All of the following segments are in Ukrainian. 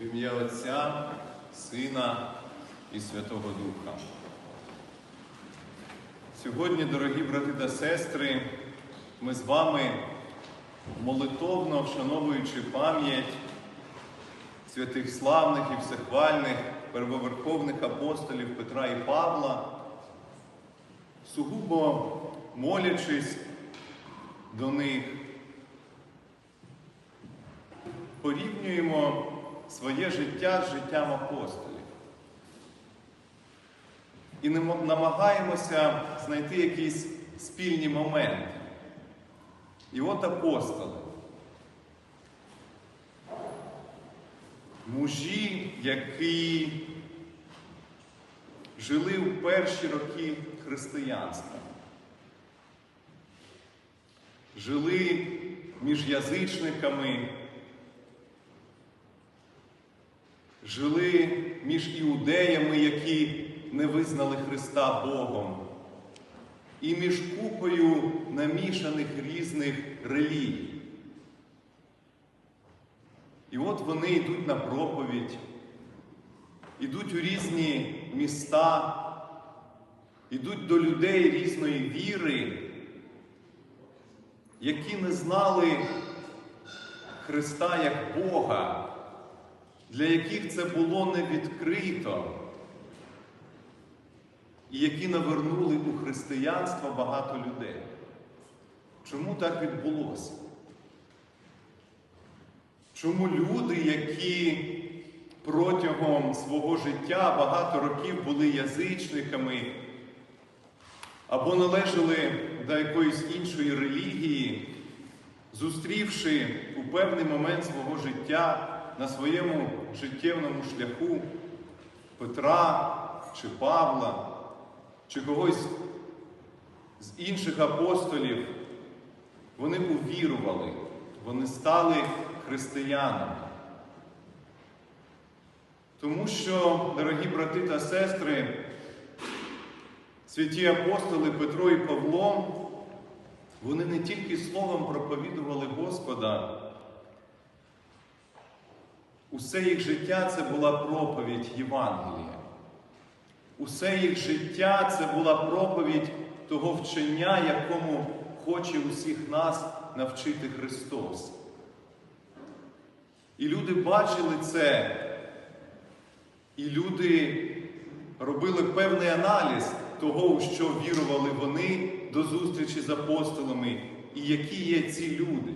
В ім'я Отця, Сина і Святого Духа. Сьогодні, дорогі брати та сестри, ми з вами молитовно вшановуючи пам'ять святих славних і всехвальних первоверховних апостолів Петра і Павла, сугубо молячись до них, порівнюємо своє життя з життям апостолів. І намагаємося знайти якісь спільні моменти. І от апостоли. Мужі, які жили в перші роки християнства, жили між язичниками, жили між іудеями, які не визнали Христа Богом, і між купою намішаних різних релігій. І от вони йдуть на проповідь, йдуть у різні міста, йдуть до людей різної віри, які не знали Христа як Бога, для яких це було не відкрито, і які навернули у християнство багато людей. Чому так відбулося? Чому люди, які протягом свого життя багато років були язичниками або належали до якоїсь іншої релігії, зустрівши у певний момент свого життя на своєму життєвному шляху Петра чи Павла, чи когось з інших апостолів, вони увірували, вони стали християнами. Тому що, дорогі брати та сестри, святі апостоли Петро і Павло, вони не тільки словом проповідували Господа, усе їх життя це була проповідь Євангелія. Усе їх життя це була проповідь того вчення, якому хоче усіх нас навчити Христос. І люди бачили це, і люди робили певний аналіз того, у що вірували вони до зустрічі з апостолами, і які є ці люди.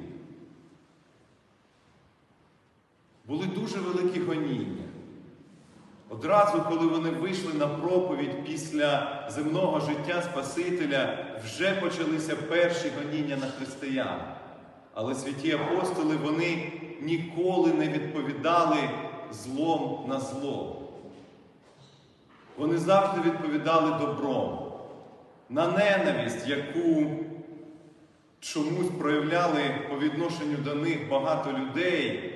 Були дуже великі гоніння. Одразу, коли вони вийшли на проповідь після земного життя Спасителя, вже почалися перші гоніння на християн. Але святі апостоли вони ніколи не відповідали злом на зло. Вони завжди відповідали добром, на ненависть, яку чомусь проявляли по відношенню до них багато людей,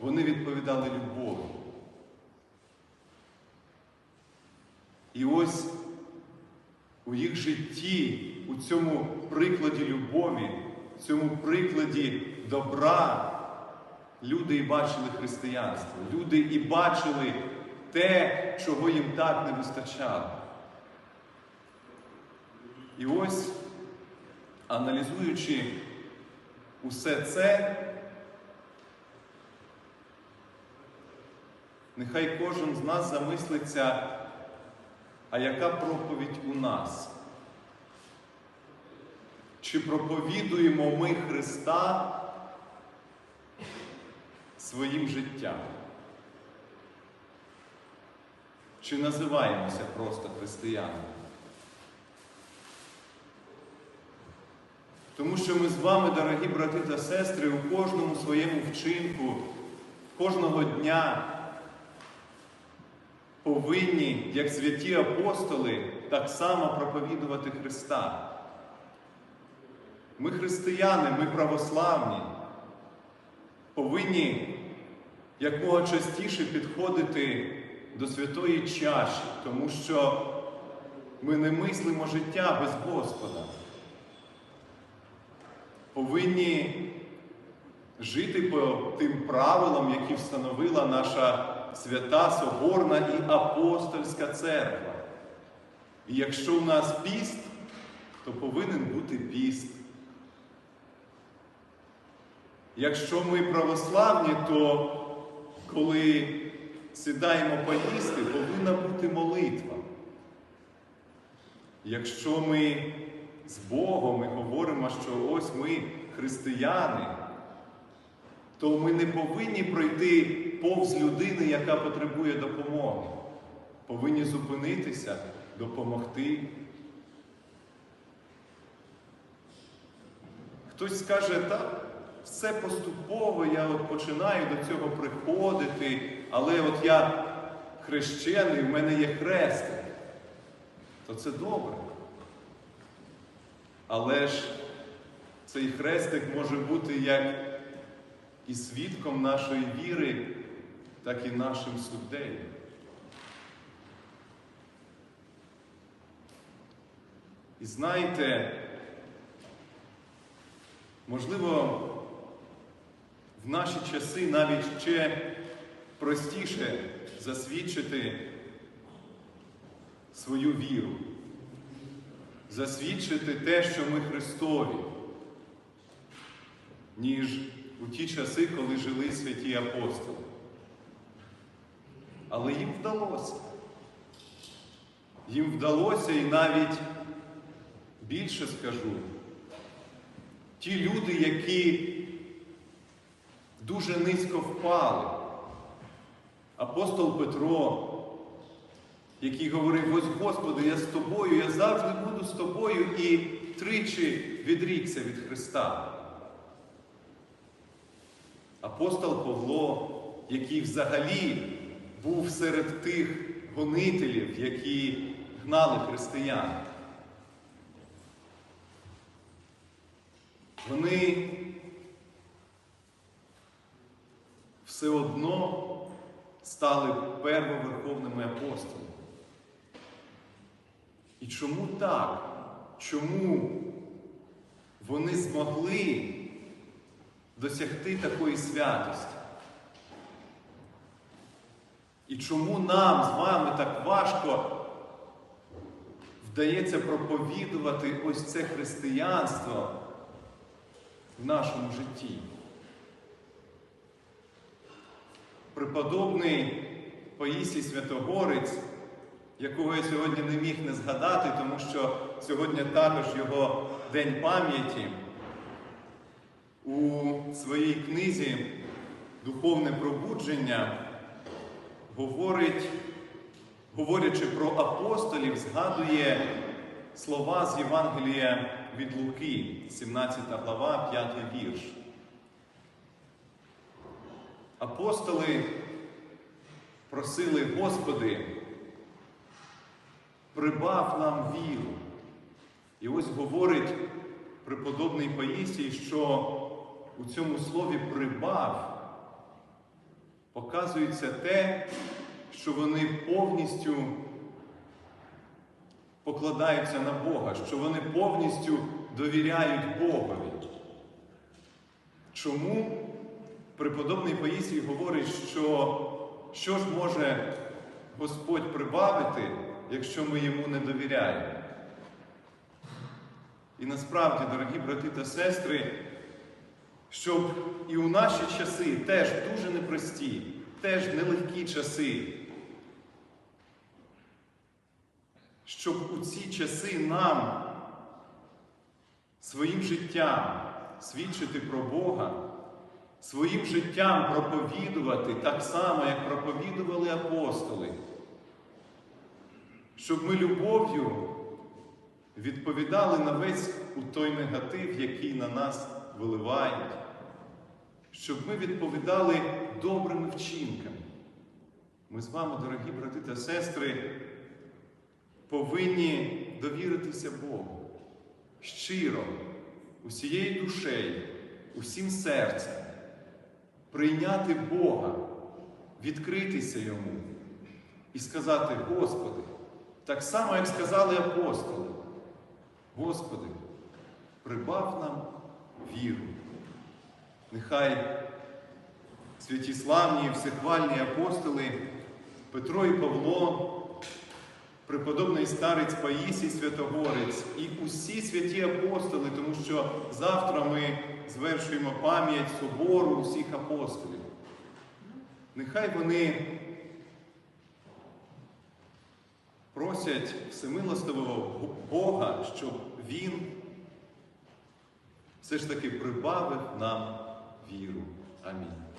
вони відповідали любов'ю. І ось у їх житті, у цьому прикладі любові, в цьому прикладі добра, люди і бачили християнство, люди і бачили те, чого їм так не вистачало. І ось, аналізуючи усе це, нехай кожен з нас замислиться, а яка проповідь у нас? Чи проповідуємо ми Христа своїм життям? Чи називаємося просто християнами? Тому що ми з вами, дорогі брати та сестри, у кожному своєму вчинку, кожного дня повинні, як святі апостоли, так само проповідувати Христа. Ми християни, ми православні, повинні якмога частіше підходити до святої чаші, тому що ми не мислимо життя без Господа. Повинні жити по тим правилам, які встановила наша свята Соборна і апостольська церква. І якщо в нас піст, то повинен бути піст. Якщо ми православні, то коли сідаємо поїсти, повинна бути молитва. Якщо ми з Богом і говоримо, що ось ми християни, то ми не повинні пройти повз людини, яка потребує допомоги. Повинні зупинитися, допомогти. Хтось скаже, так, все поступово, я от починаю до цього приходити, але от я хрещений, в мене є хрестик. То це добре. Але ж цей хрестик може бути як і свідком нашої віри, так і нашим суддею. І знаєте, можливо, в наші часи навіть ще простіше засвідчити свою віру, засвідчити те, що ми Христові, ніж у ті часи, коли жили святі апостоли. Але їм вдалося. Їм вдалося і навіть більше скажу. Ті люди, які дуже низько впали. Апостол Петро, який говорив, ось Господи, я з тобою, я завжди буду з тобою і тричі відрікся від Христа. Апостол Павло, який взагалі був серед тих гонителів, які гнали християн. Вони все одно стали первоверховними апостолами. І чому так? Чому вони змогли досягти такої святості? І чому нам з вами так важко вдається проповідувати ось це християнство в нашому житті? Преподобний Паїсій Святогорець, якого я сьогодні не міг не згадати, тому що сьогодні також його День пам'яті, у своїй книзі Духовне пробудження говорить, говорячи про апостолів, згадує слова з Євангелія від Луки, 17 глава, 5 вірш. Апостоли просили, Господи, прибав нам віру. І ось говорить преподобний Паїсій, що у цьому слові прибав показується те, що вони повністю покладаються на Бога, що вони повністю довіряють Богові. Чому преподобний Паїсій говорить, що що ж може Господь прибавити, якщо ми йому не довіряємо? І насправді, дорогі брати та сестри, щоб і у наші часи теж дуже непрості, теж нелегкі часи, щоб у ці часи нам своїм життям свідчити про Бога, своїм життям проповідувати так само, як проповідували апостоли, щоб ми любов'ю відповідали на весь у той негатив, який на нас виливають, щоб ми відповідали добрими вчинками. Ми з вами, дорогі брати та сестри, повинні довіритися Богу щиро, усією душею, усім серцем, прийняти Бога, відкритися Йому і сказати, Господи, так само, як сказали апостоли, Господи, прибав нам віру. Нехай святі славні, всехвальні апостоли Петро і Павло, преподобний старець Паїсій Святогорець і усі святі апостоли, тому що завтра ми звершуємо пам'ять собору усіх апостолів. Нехай вони просять всемилостивого Бога, щоб Він все ж таки прибавив нам віру. Амінь.